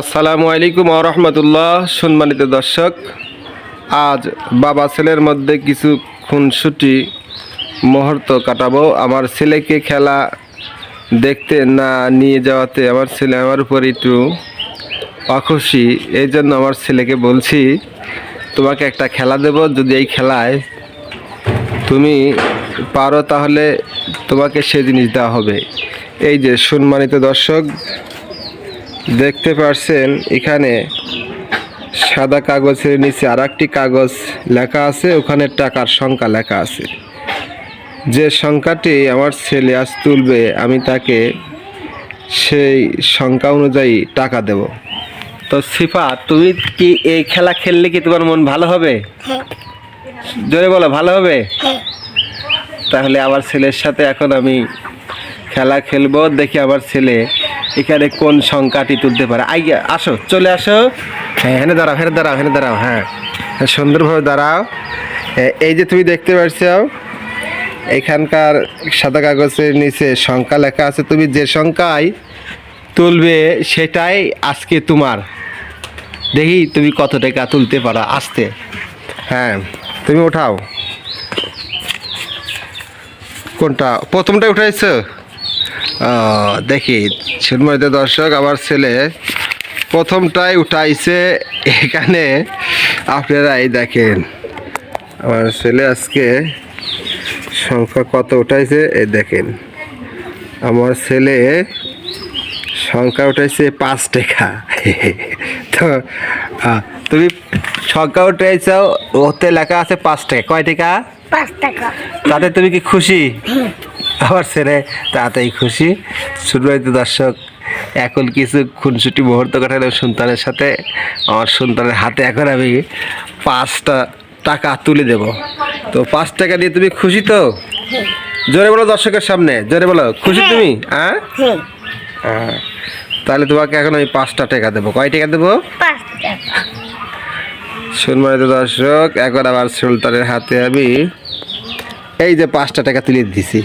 আসসালামু আলাইকুম রহমতুল্লাহ, সম্মানিত দর্শক। আজ বাবা ছেলের মধ্যে কিছু খুনসুটি মুহূর্ত কাটাবো। আমার ছেলেকে খেলা দেখতে না নিয়ে যাওয়াতে আমার ছেলে আমার উপর একটু অখুশি। এই জন্য আমার ছেলেকে বলছি, তোমাকে একটা খেলা দেব। যদি এই খেলায় তুমি পারো তাহলে তোমাকে সে জিনিস দেওয়া হবে। এই যে সম্মানিত দর্শক দেখতে পারছেন, এখানে সাদা কাগজের নিচে আর কাগজ লেখা আছে, ওখানে টাকার সংখ্যা লেখা আছে। যে সংখ্যাটি আমার ছেলে আজ তুলবে, আমি তাকে সেই সংখ্যা অনুযায়ী টাকা দেব। তো সিফা, তুমি কি এই খেলা খেললে কি তোমার মন ভালো হবে? জোরে বলো, ভালো হবে? তাহলে আমার ছেলের সাথে এখন আমি খেলা খেলব, দেখি আমার ছেলে এখানে কোন সংখ্যাটি তুলতে পারে? আইয়া আসো চলে আসো। হ্যাঁ হেনে দাঁড়াও হেনে দাঁড়াও হেনে দাঁড়াও হ্যাঁ। হ্যাঁ, সুন্দরভাবে দাঁড়াও। এ- এই যে তুমি দেখতে পাচ্ছ এখানকার সাদা কাগজের নিচে সংখ্যা লেখা আছে। তুমি যে সংখ্যায় তুলবে সেটাই আজকে তোমার। দেখি তুমি কত টাকা তুলতে পারো আসতে। হ্যাঁ তুমি ওঠাও। কোনটা? প্রথমটা উঠাইছো? দেখি সুনময়িত দর্শক, আমার ছেলে প্রথমটাই উঠাইছে, এখানে আপনারা এই দেখেন। আমার ছেলে আজকে সংখ্যা কত উঠাইছে এই দেখেন। আমার ছেলে সংখ্যা উঠাইছে পাঁচ টাকা। তো তুমি সংখ্যা উঠাইছ ওতে লেখা আছে পাঁচ টাকা। কয় টাকা? পাঁচ টাকা। তাতে তুমি কি খুশি? আমার ছেলে তাতেই খুশি। শুনবাইতে দর্শক এখন কিছু খুনসুটি মুহূর্ত কাটালো সন্তানের সাথে। আমার সন্তানের হাতে এখন আমি পাঁচটা টাকা তুলে দেব। তো পাঁচ টাকা দিয়ে তুমি খুশি তো? জোরে বলো দর্শকের সামনে জোরে বলো। খুশি তুমি? হ্যাঁ? হ্যাঁ। তাহলে তোমাকে এখন আমি পাঁচটা টাকা দেবো। কয় টাকা দেবো? সম্মানিত দর্শক এখন আবার সুলতানের হাতে আমি এই যে পাঁচটা টাকা তুলে দিছি।